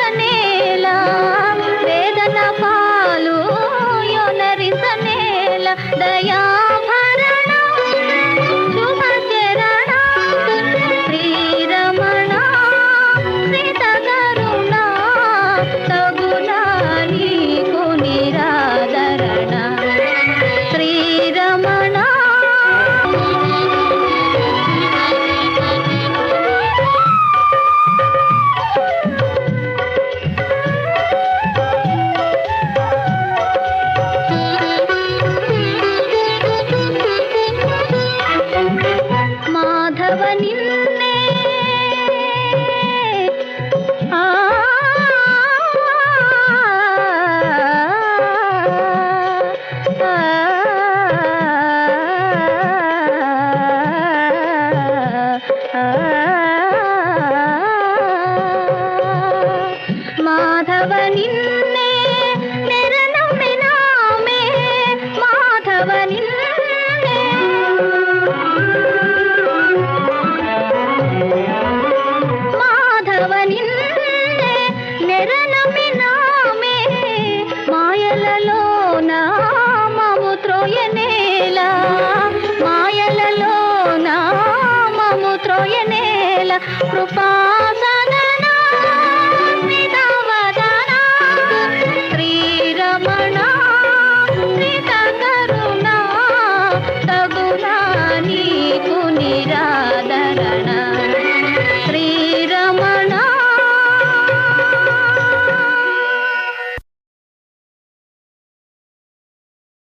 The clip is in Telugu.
చింతనేల వేదన పాలు యొనరిసనేల దయాభరణ you. నేలా మాయలలో నామము త్రోయనేల కృపా